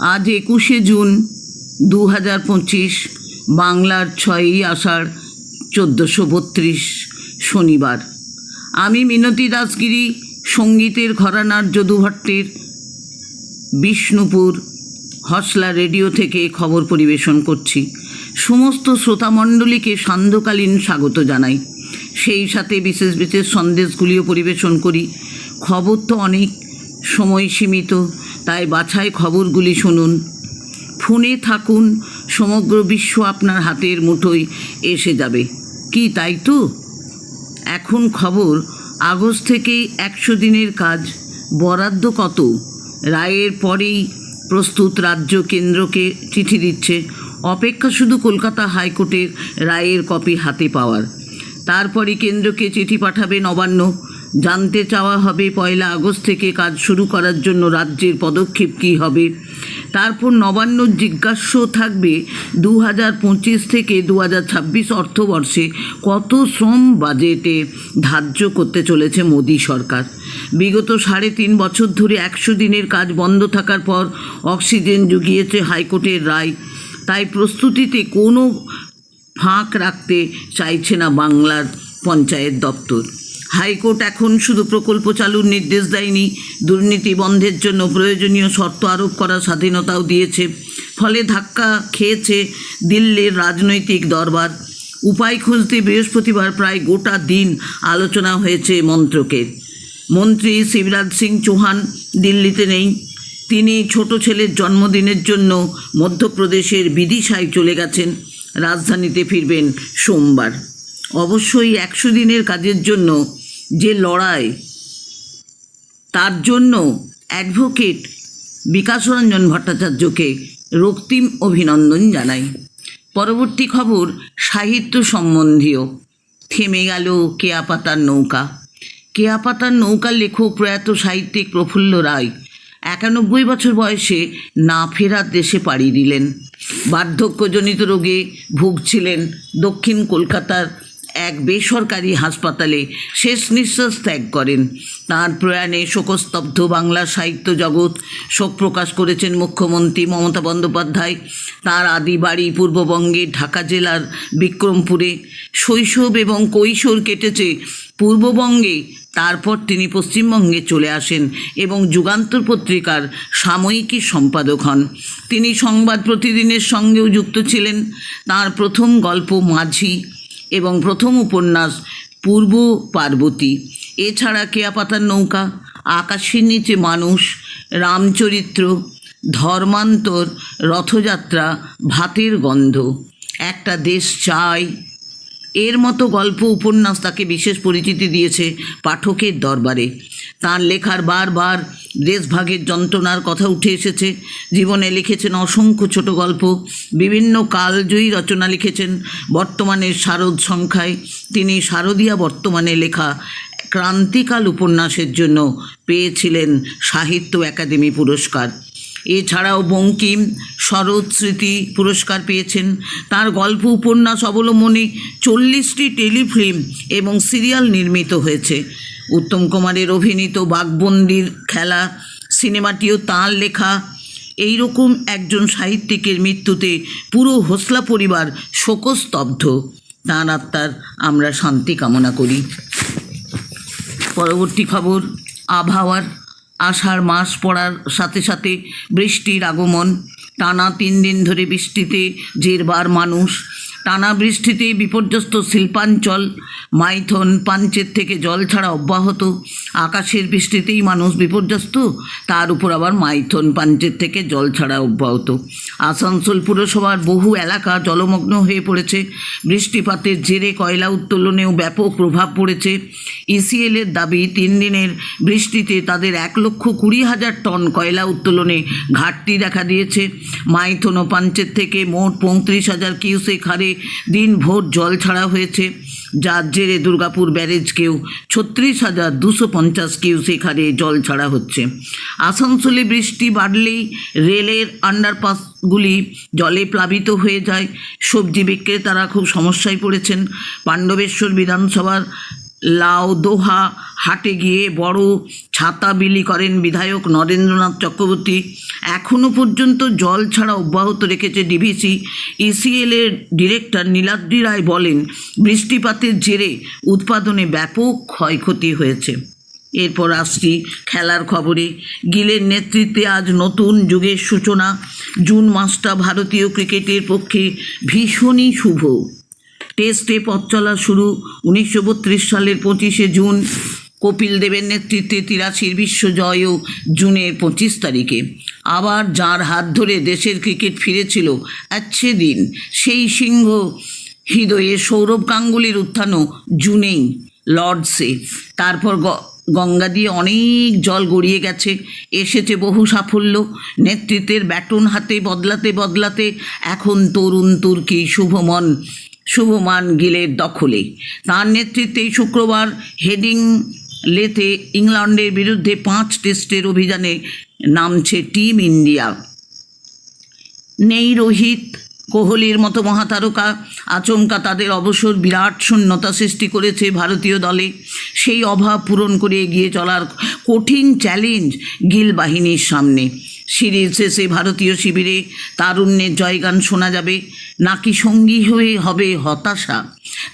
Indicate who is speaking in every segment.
Speaker 1: আজ একুশে জুন দু হাজার পঁচিশ, বাংলার ছয়ই আষাঢ় চোদ্দোশো বত্রিশ, শনিবার। আমি মিনতি দাসগিরি, সঙ্গীতের ঘরানার যদুভট্টের, বিষ্ণুপুর, হসলা রেডিও থেকে খবর পরিবেশন করছি। সমস্ত শ্রোতামণ্ডলীকে সান্ধ্যকালীন স্বাগত জানাই। সেই সাথে বিশেষ বিশেষ সন্দেশগুলিও পরিবেশন করি। খবর তো অনেক সময় সীমিত। তাই বাছাই খবরগুলি শুনুন। ফোনে থাকুন, সমগ্র বিশ্ব আপনার হাতের মুঠোয় এসে যাবে। কি তাই তো? এখন খবর, আগস্ট থেকেই একশো দিনের কাজ। বরাদ্দ কত? রায়ের পরেই প্রস্তুত রাজ্য কেন্দ্রকে চিঠি দিচ্ছে। অপেক্ষা শুধু কলকাতা হাইকোর্টের রায়ের কপি হাতে পাওয়ার। তারপরে কেন্দ্রকে চিঠি পাঠাবে নবান্ন। জানতে চাওয়া হবে পয়লা আগস্ট থেকে কাজ শুরু করার জন্য রাজ্যের পদক্ষেপ কী হবে। তারপর নবান্ন জিজ্ঞাস্য থাকবে দু হাজার পঁচিশ থেকে দু হাজার ছাব্বিশ অর্থবর্ষে কত শ্রম বাজেটে ধার্য করতে চলেছে মোদী সরকার। বিগত সাড়ে তিন বছর ধরে একশো দিনের কাজ বন্ধ থাকার পর অক্সিজেন জুগিয়েছে হাইকোর্টের রায়। তাই প্রস্তুতিতে কোনো ফাঁক রাখতে চাইছে না বাংলার পঞ্চায়েত দপ্তর। হাইকোর্ট এখন শুধু প্রকল্প চালুর নির্দেশ দেয়নি। দুর্নীতি বন্ধের জন্য প্রয়োজনীয় শর্ত আরোপ করার স্বাধীনতাও দিয়েছে। ফলে ধাক্কা খেয়েছে দিল্লির রাজনৈতিক দরবার। উপায় খুঁজতে বৃহস্পতিবার প্রায় গোটা দিন আলোচনা হয়েছে মন্ত্রকের। মন্ত্রী শিবরাজ সিং চৌহান দিল্লিতে নেই। তিনি ছোট ছেলের জন্মদিনের জন্য মধ্যপ্রদেশের বিদিশায় চলে গেছেন। রাজধানীতে ফিরবেন সোমবার। অবশ্যই একশো দিনের কাজের জন্য যে লড়াই, তার জন্য অ্যাডভোকেট বিকাশরঞ্জন ভট্টাচার্যকে রক্তিম অভিনন্দন জানাই। পরবর্তী খবর, সাহিত্য সম্বন্ধীয়। থেমে গেল কেয়াপাতার নৌকা। কেয়াপাতার নৌকার লেখক প্রয়াত সাহিত্যিক প্রফুল্ল রায় একানব্বই বছর বয়সে না ফেরার দেশে পাড়ি দিলেন। বার্ধক্যজনিত রোগে ভুগছিলেন দক্ষিণ কলকাতার এক বেসরকারি হাসপাতালে শেষ নিঃশ্বাস ত্যাগ করেন। তাঁর প্রয়াণে শোকস্তব্ধ বাংলা সাহিত্য জগৎ শোক প্রকাশ করেছেন মুখ্যমন্ত্রী মমতা বন্দ্যোপাধ্যায়। তাঁর আদি বাড়ি পূর্ববঙ্গে ঢাকা জেলার বিক্রমপুরে। শৈশব এবং কৈশোর কেটেছে পূর্ববঙ্গে। তারপর তিনি পশ্চিমবঙ্গে চলে আসেন এবং যুগান্তর পত্রিকার সাময়িকী সম্পাদক হন। তিনি সংবাদ প্রতিদিনের সঙ্গেও যুক্ত ছিলেন। তার প্রথম গল্প মাঝি। এবং প্রথম উপন্যাস পূর্ব পার্বতী। এছাড়া কেয়াপাতার নৌকা, আকাশের নিচে মানুষ, রামচরিত্র, ধর্মান্তর, রথযাত্রা, ভাতের গন্ধ। একটা দেশ চাই এর মতো গল্প উপন্যাস তাকে বিশেষ পরিচিতি দিয়েছে পাঠকের দরবারে। তার লেখার বারবার দেশভাগের যন্ত্রণার কথা উঠে এসেছে। জীবনে লিখেছেন অসংখ্য ছোট গল্প, বিভিন্ন কালজয়ী রচনা লিখেছেন বর্তমানের শারদ সংখ্যায়। তিনি শারদীয়া বর্তমানে লেখা ক্রান্তিকাল উপন্যাসের জন্য পেয়েছিলেন সাহিত্য একাডেমি পুরস্কার। এছাড়াও বঙ্কিম শরৎ স্মৃতি পুরস্কার পেয়েছেন। তার গল্প, উপন্যাস অবলম্বনে চল্লিশটি টেলিফিল্ম এবং সিরিয়াল নির্মিত হয়েছে। উত্তম কুমারের অভিনীত বাঘবন্দির খেলা, সিনেমাটিও তাঁর লেখা। এই রকম একজন সাহিত্যিকের মৃত্যুতে পুরো হোসলা পরিবার শোকস্তব্ধ। তাঁর আত্মার আমরা শান্তি কামনা করি। পরবর্তী খবর, আবহাওয়ার আষাঢ় মাস পড়ার সাথে সাথে বৃষ্টির আগমন। টানা তিন দিন ধরে বৃষ্টিতে জেরবার মানুষ। টানা বৃষ্টিতে বিপর্যস্ত শিল্পাঞ্চল, মাইথন পাঞ্চের থেকে জল ছাড়া অব্যাহত। আকাশের বৃষ্টিতেই মানুষ বিপর্যস্ত, তার উপর আবার মাইথন পাঞ্চের থেকে জল ছাড়া অব্যাহত। আসানসোল পুরসভার বহু এলাকা জলমগ্ন হয়ে পড়েছে। বৃষ্টিপাতের জেরে কয়লা উত্তোলনেও ব্যাপক প্রভাব পড়েছে। ইসিএলের দাবি, তিন দিনের বৃষ্টিতে তাদের এক লক্ষ কুড়ি হাজার টন কয়লা উত্তোলনে ঘাটতি দেখা দিয়েছে। মাইথন ও পাঞ্চের থেকে মোট পঁয়ত্রিশ হাজার কিউসেক হারে দিন ভোর জল ছাড়া হয়েছে। যার জেরে দুর্গাপুর ব্যারেজকেও ছত্রিশ হাজার দুশো পঞ্চাশ কিউসেক হারে জল ছাড়া হচ্ছে। আসানসোলে বৃষ্টি বাড়লেই রেলের আন্ডারপাসগুলি জলে প্লাবিত হয়ে যায়। সবজি বিক্রেতারা খুব সমস্যায় পড়েছেন। পাণ্ডবেশ্বর বিধানসভার লাউ দোহা হাটে গিয়ে বড় ছাতা বিলি করেন বিধায়ক নরেন্দ্রনাথ চক্রবর্তী। এখনও পর্যন্ত জল ছাড়া অব্যাহত রেখেছে ডিভিসি। ইসিএল এর ডিরেক্টর নীলাদ্রি রায় বলেন, বৃষ্টিপাতের জেরে উৎপাদনে ব্যাপক ক্ষয়ক্ষতি হয়েছে। এরপর আসছি খেলার খবরে। গিলের নেতৃত্বে আজ নতুন যুগের সূচনা। জুন মাসটা ভারতীয় ক্রিকেটের পক্ষে ভীষণই শুভ। টেস্টে পথ চলা শুরু উনিশশো বত্রিশ সালের পঁচিশে জুন। কপিল দেবের নেতৃত্বে তিরাশির বিশ্ব জয়ও জুনের পঁচিশ তারিখে। আবার যার হাত ধরে দেশের ক্রিকেট ফিরেছিল আচ্ছে দিন, সেই সিংহ হৃদয়ে সৌরভ গাঙ্গুলির উত্থানও জুনেই লর্ডসে। তারপর গঙ্গা দিয়ে অনেক জল গড়িয়ে গেছে, এসেছে বহু সাফল্য। নেতৃত্বের ব্যাটন হাতে বদলাতে বদলাতে এখন তরুণ তুর্কি শুভমন শুভমান গিলের দখলে। তার নেতৃত্বে শুক্রবার হেডিং লেতে ইংল্যান্ডের বিরুদ্ধে পাঁচ টেস্টের অভিযানে নামছে টিম ইন্ডিয়া। নেই রোহিত কোহলির মতো মহাতারকা আচমকা তাদের অবসর বিরাট শূন্যতা সৃষ্টি করেছে ভারতীয় দলে। সেই অভাব পূরণ করে এগিয়ে চলার কঠিন চ্যালেঞ্জ গিল বাহিনীর সামনে। সিরিজ শেষে ভারতীয় শিবিরে তারুণ্যের জয়গান শোনা যাবে। নাকি সঙ্গী হয়ে হবে হতাশা?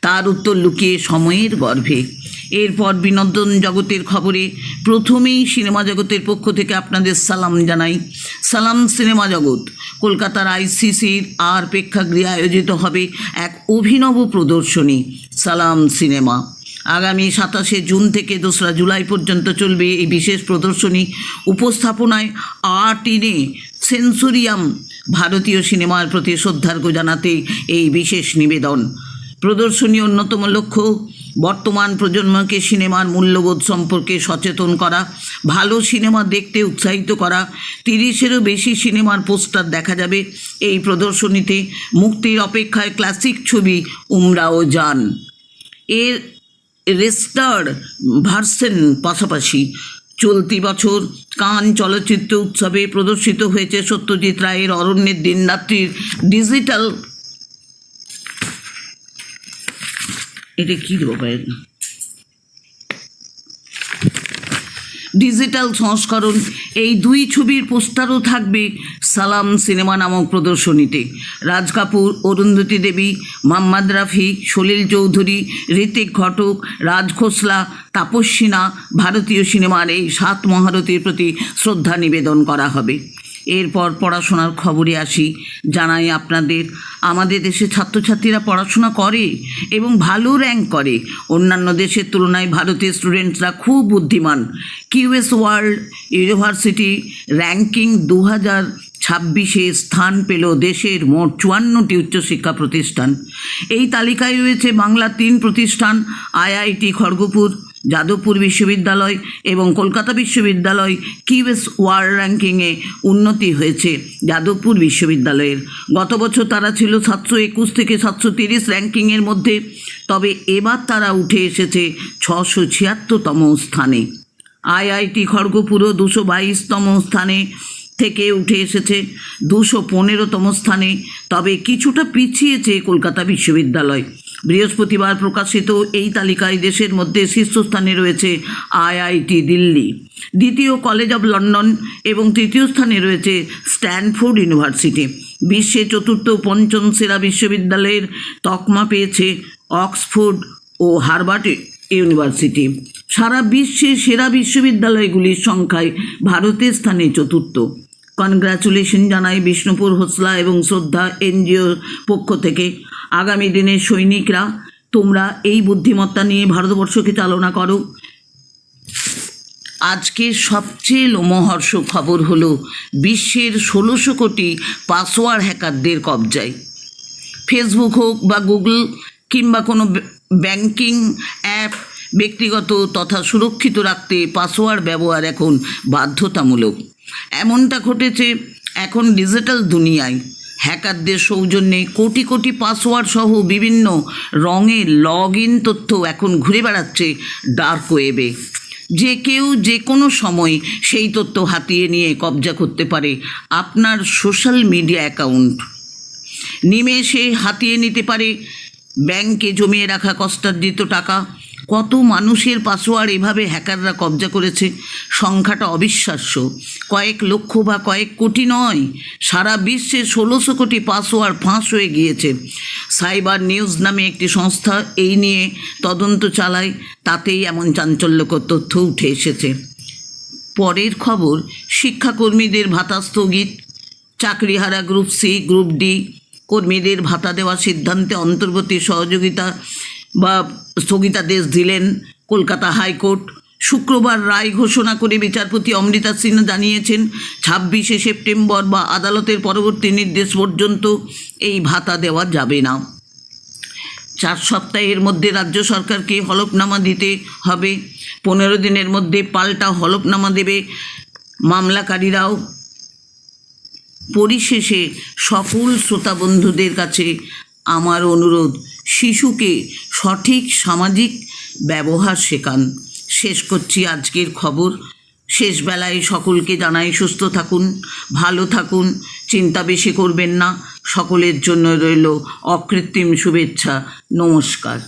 Speaker 1: তার উত্তর লুকিয়ে সময়ের গর্ভে। এরপর বিনোদন জগতের খবরে প্রথমেই সিনেমা জগতের পক্ষ থেকে আপনাদের সালাম জানাই। সালাম সিনেমা জগৎ। কলকাতার আইসিসির আর প্রেক্ষাগৃহে আয়োজিত হবে এক অভিনব প্রদর্শনী, সালাম সিনেমা। আগামী সাতাশে জুন থেকে দোসরা জুলাই পর্যন্ত চলবে এই বিশেষ প্রদর্শনী। উপস্থাপনায় আর্ট ইনে সেন্সোরিয়াম ভারতীয় সিনেমার প্রতি শ্রদ্ধার্ঘ্য জানাতে এই বিশেষ নিবেদন। প্রদর্শনী অন্যতম লক্ষ্য বর্তমান প্রজন্মকে সিনেমার মূল্যবোধ সম্পর্কে সচেতন করা, ভালো সিনেমা দেখতে উৎসাহিত করা, তিরিশেরও বেশি সিনেমার পোস্টার দেখা যাবে এই প্রদর্শনীতে। মুক্তির অপেক্ষায় ক্লাসিক ছবি উমরাও যান। এর রেস্টার্ড ভার্সেন পাশাপাশি চলতি বছর কান চলচ্চিত্র উৎসবে প্রদর্শিত হয়েছে সত্যজিৎ রায়ের অরণ্যের দিনরাত্রির ডিজিটাল এটা কী দেবো ডিজিটাল সংস্করণ, এই দুই ছবির পোস্টারও থাকবে সালাম সিনেমা নামক প্রদর্শনীতে। রাজ কাপুর, অরুন্ধতী দেবী মোহাম্মদ রাফি, সলিল চৌধুরী, ঋতিক ঘটক, রাজ খোসলা তাপস্বিনা ভারতীয় সিনেমার এই সাত মহারথীর প্রতি শ্রদ্ধা নিবেদন করা হবে। এরপর পড়াশোনার খবরে আসি। জানাই আপনাদের, আমাদের দেশে ছাত্রছাত্রীরা পড়াশোনা করে এবং ভালো র্যাঙ্ক করে। অন্যান্য দেশের তুলনায় ভারতের স্টুডেন্টসরা খুব বুদ্ধিমান। কিউএস ওয়ার্ল্ড ইউনিভার্সিটি র্যাঙ্কিং দু হাজার ছাব্বিশে স্থান পেল দেশের মোট চুয়ান্নটি উচ্চশিক্ষা প্রতিষ্ঠান। এই তালিকায় রয়েছে বাংলা তিন প্রতিষ্ঠান, আইআইটি খড়গপুর যাদবপুর বিশ্ববিদ্যালয় এবং কলকাতা বিশ্ববিদ্যালয় কিউএস ওয়ার্ল্ড র্যাঙ্কিংয়ে উন্নতি হয়েছে যাদবপুর বিশ্ববিদ্যালয়ের। গত বছর তারা ছিল সাতশো একুশ থেকে সাতশো তিরিশ র্যাঙ্কিংয়ের মধ্যে, তবে এবার তারা উঠে এসেছে ছশো ছিয়াত্তরতম স্থানে। আইআইটি খড়গপুরও দুশো বাইশতম স্থানে থেকে উঠে এসেছে দুশো পনেরোতম স্থানে, তবে কিছুটা পিছিয়েছে কলকাতা বিশ্ববিদ্যালয়। বৃহস্পতিবার প্রকাশিত এই তালিকায় দেশের মধ্যে শীর্ষস্থানে রয়েছে আইআইটি দিল্লি, দ্বিতীয় কলেজ অব লন্ডন এবং তৃতীয় স্থানে রয়েছে স্ট্যানফোর্ড ইউনিভার্সিটি। বিশ্বে চতুর্থ পঞ্চম সেরা বিশ্ববিদ্যালয়ের তকমা পেয়েছে অক্সফোর্ড ও হার্ভার্ড ইউনিভার্সিটি। সারা বিশ্বে সেরা বিশ্ববিদ্যালয়গুলির সংখ্যায় ভারতের স্থানে চতুর্থ। কনগ্রাচুলেশন জানাই বিষ্ণুপুর হোসলা এবং শ্রদ্ধা এনজিও পক্ষ থেকে। আগামী দিনের সৈনিকরা, তোমরা এই বুদ্ধিমত্তা নিয়ে ভারতবর্ষকে চালনা করো। আজকের সবচেয়ে লোমহর্ষ খবর হলো বিশ্বের ষোলোশো কোটি পাসওয়ার্ড হ্যাকারদের কবজায়। ফেসবুক হোক বা গুগল কিংবা কোনো ব্যাংকিং অ্যাপ ব্যক্তিগত তথা সুরক্ষিত রাখতে পাসওয়ার্ড ব্যবহার এখন বাধ্যতামূলক। এমনটা ঘটেছে এখন ডিজিটাল দুনিয়ায়। হ্যাকারদের সৌজন্যে কোটি কোটি পাসওয়ার্ড সহ বিভিন্ন রঙের লগ ইন তথ্য এখন ঘুরে বেড়াচ্ছে ডার্ক ওয়েবে যে কেউ যে কোনো সময় সেই তথ্য হাতিয়ে নিয়ে কবজা করতে পারে আপনার সোশ্যাল মিডিয়া অ্যাকাউন্ট নিমেষে হাতিয়ে নিতে পারে। ব্যাংকে জমিয়ে রাখা কষ্টার্জিত টাকা। কত মানুষের পাসওয়ার্ড এভাবে হ্যাকাররা কবজা করেছে? সংখ্যাটা অবিশ্বাস্য। কয়েক লক্ষ বা কয়েক কোটি নয়, সারা বিশ্বে ষোলোশো কোটি পাসওয়ার্ড ফাঁস হয়ে গিয়েছে। সাইবার নিউজ নামে একটি সংস্থা এই নিয়ে তদন্ত চালায়, তাতেই এমন চাঞ্চল্যকর তথ্য উঠে এসেছে। পরের খবর, শিক্ষাকর্মীদের ভাতা স্থগিত। চাকরিহারা গ্রুপ সি, গ্রুপ ডি কর্মীদের ভাতা দেওয়ার সিদ্ধান্তে অন্তর্বর্তী সহযোগিতা বা স্থগিতাদেশ দিলেন কলকাতা হাইকোর্ট। শুক্রবার রায় ঘোষণা করে বিচারপতি অমৃতা সিনহ জানিয়েছেন, ছাব্বিশে সেপ্টেম্বর বা আদালতের পরবর্তী নির্দেশ পর্যন্ত এই ভাতা দেওয়া যাবে না। চার সপ্তাহের মধ্যে রাজ্য সরকারকে হলফনামা দিতে হবে। পনেরো দিনের মধ্যে পাল্টা হলফনামা দেবে মামলাকারীরাও। পরিশেষে সকল শ্রোতা বন্ধুদের কাছে আমার অনুরোধ শিশুকে সঠিক সামাজিক ব্যবহার শেখান। শেষ করছি আজকের খবর। শেষ বেলায় সকলকে জানাই সুস্থ থাকুন, ভালো থাকুন, চিন্তা বেশি করবেন না। সকলের জন্য রইল অকৃত্রিম শুভেচ্ছা। নমস্কার।